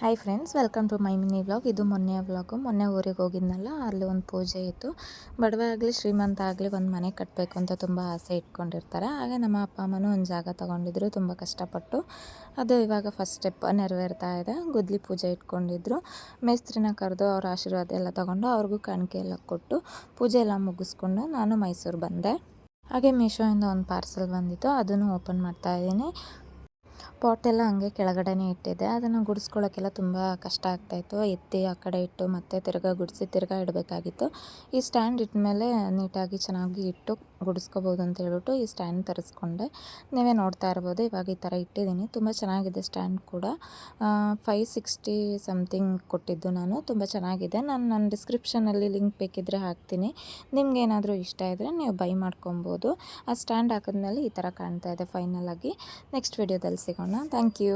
Hi friends welcome to my mini vlog ಇದು ಮೊನ್ನೆ vlog ಮೊನ್ನೆ ಊರಿಗೆ ಹೋಗಿದ್ನಲ್ಲ, ಅಲ್ಲಿ ಒಂದು ಪೂಜೆ ಇತ್ತು. ಬಡವ ಆಗಲಿ ಶ್ರೀಮಂತ ಆಗಲಿ ಒಂದು ಮನೆ ಕಟ್ಟಬೇಕು ಅಂತ ತುಂಬ ಆಸೆ ಇಟ್ಕೊಂಡಿರ್ತಾರೆ. ಹಾಗೆ ನಮ್ಮ ಅಪ್ಪ, ಅಮ್ಮನೂ ಒಂದು ಜಾಗ ತೊಗೊಂಡಿದ್ರು, ತುಂಬ ಕಷ್ಟಪಟ್ಟು. ಅದು ಇವಾಗ ಫಸ್ಟ್ ಸ್ಟೆಪ್ ನೆರವೇರ್ತಾ ಇದೆ. ಗುದ್ಲಿ ಪೂಜೆ ಇಟ್ಕೊಂಡಿದ್ರು. ಮೇಸ್ತ್ರಿನ ಕರೆದು ಅವ್ರ ಆಶೀರ್ವಾದ ಎಲ್ಲ ತೊಗೊಂಡು ಅವ್ರಿಗೂ ಕಾಣಿಕೆ ಎಲ್ಲ ಕೊಟ್ಟು ಪೂಜೆ ಎಲ್ಲ ಮುಗಿಸ್ಕೊಂಡು ನಾನು ಮೈಸೂರು ಬಂದೆ. ಹಾಗೆ ಮೀಶೋಯಿಂದ ಒಂದು ಪಾರ್ಸೆಲ್ ಬಂದಿತ್ತು. ಅದನ್ನು ಓಪನ್ ಮಾಡ್ತಾ ಇದ್ದೀನಿ. ಪಾಟೆಲ್ಲ ಹಂಗೆ ಕೆಳಗಡೆನೇ ಇಟ್ಟಿದ್ದೆ. ಅದನ್ನು ಗುಡಿಸ್ಕೊಳ್ಳೋಕ್ಕೆಲ್ಲ ತುಂಬ ಕಷ್ಟ ಆಗ್ತಾಯಿತ್ತು ಎತ್ತಿ ಆ ಕಡೆ ಇಟ್ಟು ಮತ್ತೆ ತಿರ್ಗಾ ಗುಡಿಸಿ ತಿರ್ಗಾ ಇಡಬೇಕಾಗಿತ್ತು. ಈ ಸ್ಟ್ಯಾಂಡ್ ಇಟ್ಟಮೇಲೆ ನೀಟಾಗಿ ಚೆನ್ನಾಗಿ ಇಟ್ಟು ಗುಡಿಸ್ಕೋಬೋದು ಅಂತ ಹೇಳ್ಬಿಟ್ಟು ಈ ಸ್ಟ್ಯಾಂಡ್ ತರಿಸ್ಕೊಂಡೆ. ನೀವೇ ನೋಡ್ತಾ ಇರ್ಬೋದು, ಇವಾಗ ಈ ಥರ ಇಟ್ಟಿದ್ದೀನಿ. ತುಂಬ ಚೆನ್ನಾಗಿದೆ ಸ್ಟ್ಯಾಂಡ್ ಕೂಡ. ಫೈವ್ ಸಿಕ್ಸ್ಟಿ ಸಮಥಿಂಗ್ ಕೊಟ್ಟಿದ್ದು ನಾನು. ತುಂಬ ಚೆನ್ನಾಗಿದೆ. ನಾನು ನನ್ನ ಡಿಸ್ಕ್ರಿಪ್ಷನಲ್ಲಿ ಲಿಂಕ್ ಬೇಕಿದ್ದರೆ ಹಾಕ್ತೀನಿ. ನಿಮ್ಗೆ ಏನಾದರೂ ಇಷ್ಟ ಇದ್ದರೆ ನೀವು ಬೈ ಮಾಡ್ಕೊಬೋದು. ಆ ಸ್ಟ್ಯಾಂಡ್ ಹಾಕಿದ್ಮೇಲೆ ಈ ಥರ ಕಾಣ್ತಾ ಇದೆ ಫೈನಲ್ ಆಗಿ ನೆಕ್ಸ್ಟ್ ವಿಡಿಯೋದಲ್ಲಿ ಸಿಗೋಣ. Thank you